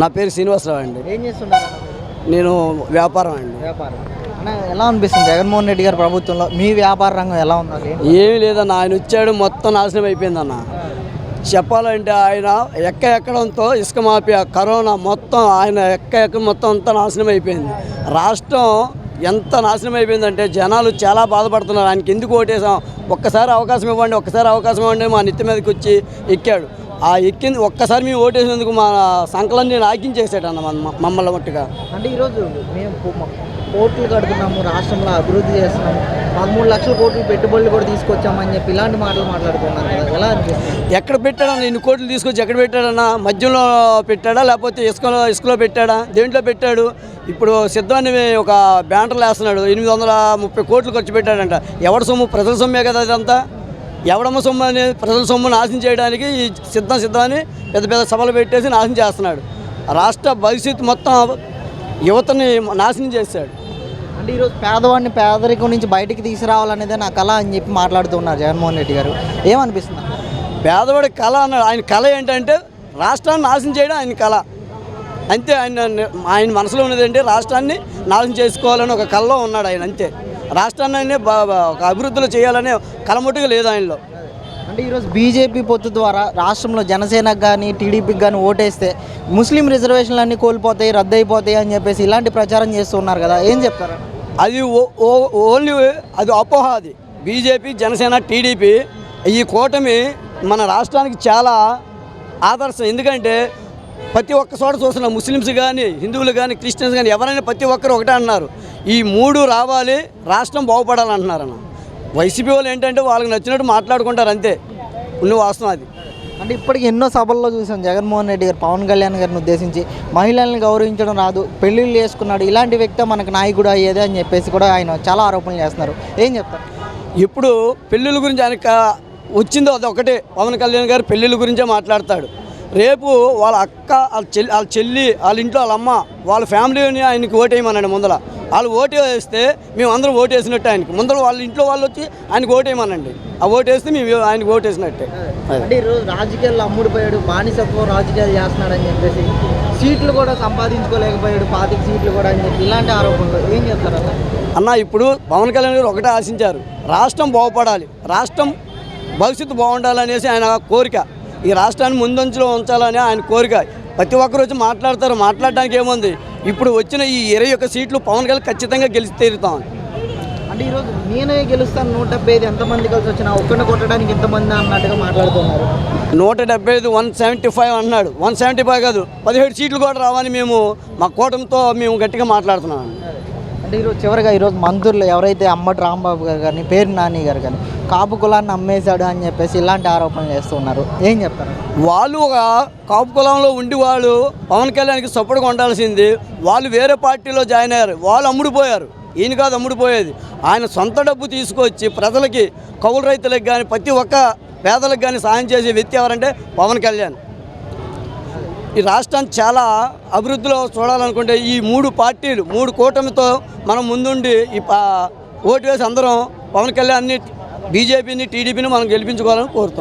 నా పేరు శ్రీనివాసరావు అండి. ఏం మీరు? నేను వ్యాపారం అండి. వ్యాపారం. ఎలా అనిపిస్తుంది? జగన్మోహన్ రెడ్డి గారి ప్రభుత్వంలో మీ వ్యాపార రంగం ఎలా ఉంది ఏమీ లేదన్న ఆయన వచ్చాడు మొత్తం నాశనం అయిపోయిందన్న చెప్పాలంటే ఆయన ఎక్క ఎక్కడంతో ఇసుక మాఫియా కరోనా మొత్తం ఆయన ఎక్క ఎక్క మొత్తం అంతా నాశనం అయిపోయింది. రాష్ట్రం ఎంత నాశనం అయిపోయిందంటే జనాలు చాలా బాధపడుతున్నారు. ఆయనకి ఎందుకు ఓటేసాం? ఒక్కసారి అవకాశం ఇవ్వండి ఒక్కసారి అవకాశం ఇవ్వండి మా నెత్తి మీదకి వచ్చి ఎక్కాడు. ఆ ఎక్కింది ఒక్కసారి మేము ఓటేసినందుకు మా సంకలన్ని నాకించేసాడు అన్న మమ్మల్ని మట్టుగా అంటే ఈరోజు మేము కోట్లు కడుతున్నాము రాష్ట్రంలో అభివృద్ధి చేస్తున్నాము పదమూడు లక్షల కోట్లు పెట్టుబడులు కూడా తీసుకొచ్చామని చెప్పి ఇలాంటి మాటలు మాట్లాడుతున్నారు కదా ఎలా అనిపిస్తుంది? ఎక్కడ పెట్టాడన్న? ఇన్ని కోట్లు తీసుకొచ్చి ఎక్కడ పెట్టాడన్నా? మద్యంలో పెట్టాడా? లేకపోతే ఇసుకలో ఇసుకలో పెట్టాడా? దేంట్లో పెట్టాడు? ఇప్పుడు సిద్ధాన్ని ఒక బ్యానర్లు వేస్తున్నాడు ఎనిమిది వందల ముప్పై కోట్లు ఖర్చు పెట్టాడంట. ఎవడ సొమ్ము? ప్రజల సొమ్మే కదా అదంతా ఎవడమ్మ సొమ్ము అని ప్రజల సొమ్ము నాశనం చేయడానికి ఈ సిద్ధం సిద్ధాన్ని పెద్ద పెద్ద సభలు పెట్టేసి నాశనం చేస్తున్నాడు. రాష్ట్ర భవిష్యత్తు మొత్తం యువతని నాశనం చేశాడు. అంటే ఈరోజు పేదవాడిని పేదరికం నుంచి బయటికి తీసుకురావాలనేదే నా కళ అని చెప్పి మాట్లాడుతున్నారు జగన్మోహన్ రెడ్డి గారు. ఏమనిపిస్తుంది? పేదవాడి కళ అన్నాడు ఆయన కళ ఏంటంటే రాష్ట్రాన్ని నాశనం చేయడం ఆయన కళ. అంతే ఆయన ఆయన మనసులో ఉన్నది ఏంటి? రాష్ట్రాన్ని నాశనం చేసుకోవాలని ఒక కళలో ఉన్నాడు ఆయన అంతే. రాష్ట్రాన్ని ఒక అభివృద్ధిలో చేయాలనే కలముట్టుగా లేదు ఆయనలో. అంటే ఈరోజు బీజేపీ పొత్తు ద్వారా రాష్ట్రంలో జనసేనకు కానీ టీడీపీకి కానీ ఓటేస్తే ముస్లిం రిజర్వేషన్లు అన్నీ కోల్పోతాయి రద్దు అయిపోతాయి అని చెప్పేసి ఇలాంటి ప్రచారం చేస్తున్నారు కదా. ఏం చెప్తారు? అది ఓన్లీ అది అపోహ అది బీజేపీ జనసేన టీడీపీ ఈ కూటమి మన రాష్ట్రానికి చాలా ఆదర్శం. ఎందుకంటే ప్రతి ఒక్క చోట చూస్తున్నాం ముస్లిమ్స్ కానీ హిందువులు కానీ క్రిస్టియన్స్ కానీ ఎవరైనా ప్రతి ఒక్కరు ఒకటే అన్నారు. ఈ మూడు రావాలి రాష్ట్రం బాగుపడాలంటున్నారు అన్న వైసీపీ వాళ్ళు ఏంటంటే వాళ్ళకి నచ్చినట్టు మాట్లాడుకుంటారు అంతే. ఉన్న వాస్తవం అది. అంటే ఇప్పటికి ఎన్నో సభల్లో చూసాం జగన్మోహన్ రెడ్డి గారు పవన్ కళ్యాణ్ గారిని ఉద్దేశించి మహిళల్ని గౌరవించడం రాదు పెళ్ళిళ్ళు చేసుకున్నాడు ఇలాంటి వ్యక్తి మనకు నాయకుడు అయ్యేది అని చెప్పేసి కూడా ఆయన చాలా ఆరోపణలు చేస్తున్నారు. ఏం చెప్తారు? ఇప్పుడు పెళ్ళిళ్ళ గురించి ఆయన వచ్చిందో అది ఒకటే. పవన్ కళ్యాణ్ గారు పెళ్ళిళ్ళ గురించే మాట్లాడతాడు. రేపు వాళ్ళ అక్క వాళ్ళ చెల్లి వాళ్ళ చెల్లి వాళ్ళ ఇంట్లో వాళ్ళ అమ్మ వాళ్ళ ఫ్యామిలీని ఆయనకి ఓటేయమన్నాడు ముందర వాళ్ళు ఓటు వేస్తే మేము అందరం ఓటు వేసినట్టే ఆయనకి. ముందర వాళ్ళ ఇంట్లో వాళ్ళు వచ్చి ఆయనకు ఓటేయమనండి ఆ ఓటు వేస్తే మేము ఆయనకు ఓటు వేసినట్టే. అంటే ఈరోజు రాజకీయాల్లో అమ్ముడిపోయాడు బానిసత్వం రాజకీయాలు చేస్తున్నాడు అని చెప్పేసి సీట్లు కూడా సంపాదించుకోలేకపోయాడు పాతిక సీట్లు కూడా అని చెప్పి ఇలాంటి ఆరోపణలు ఏం చెప్తారు అన్న? ఇప్పుడు పవన్ కళ్యాణ్ గారు ఒకటే ఆశించారు. రాష్ట్రం బాగుపడాలి. రాష్ట్రం భవిష్యత్తు బాగుండాలనేసి ఆయన కోరిక. ఈ రాష్ట్రాన్ని ముందంచులో ఉంచాలని ఆయన కోరిక. ప్రతి ఒక్కరు వచ్చి మాట్లాడతారు. మాట్లాడడానికి ఏముంది? ఇప్పుడు వచ్చిన ఈ ఇరవై ఒక్క సీట్లు పవన్ కళ్యాణ్ ఖచ్చితంగా గెలిచి తీరుతాం. అంటే ఈరోజు నేనే గెలుస్తాను నూట డెబ్బై ఐదు ఎంతమంది కలిసి వచ్చినా ఒక్కడిని కొట్టడానికి ఎంతమంది అన్నట్టుగా మాట్లాడుతున్నారు. నూట డెబ్బై ఐదు వన్ సెవెంటీ ఫైవ్ అన్నాడు. వన్ సెవెంటీ ఫైవ్ కాదు పదిహేడు సీట్లు కూడా రావని మేము మా కూటమితో మేము గట్టిగా మాట్లాడుతున్నాం. అంటే ఈరోజు చివరిగా ఈరోజు మంత్రులు ఎవరైతే అమ్మటి రాంబాబు గారు కానీ పేరు నాని గారు కానీ కాపు కులాన్ని అమ్మేశాడు అని చెప్పేసి ఇలాంటి ఆరోపణలు చేస్తున్నారు. ఏం చెప్తారు? వాళ్ళు ఒక కాపు కులంలో ఉండి వాళ్ళు పవన్ కళ్యాణ్కి సపోర్ట్గా ఉండాల్సింది వాళ్ళు వేరే పార్టీలో జాయిన్ అయ్యారు వాళ్ళు అమ్ముడుపోయారు. ఈయన కాదు అమ్ముడుపోయేది. ఆయన సొంత డబ్బు తీసుకొచ్చి ప్రజలకి కౌలు రైతులకు కానీ ప్రతి ఒక్క పేదలకు కానీ సాయం చేసే వ్యక్తి ఎవరంటే పవన్ కళ్యాణ్. ఈ రాష్ట్రాన్ని చాలా అభివృద్ధిలో చూడాలనుకుంటే ఈ మూడు పార్టీలు మూడు కూటమితో మనం ముందుండి ఈ పా- ఓటు వేసి అందరం పవన్ కళ్యాణ్ని బీజేపీని టీడీపీని మనం గెలిపించుకోవాలని కోరుతున్నాం.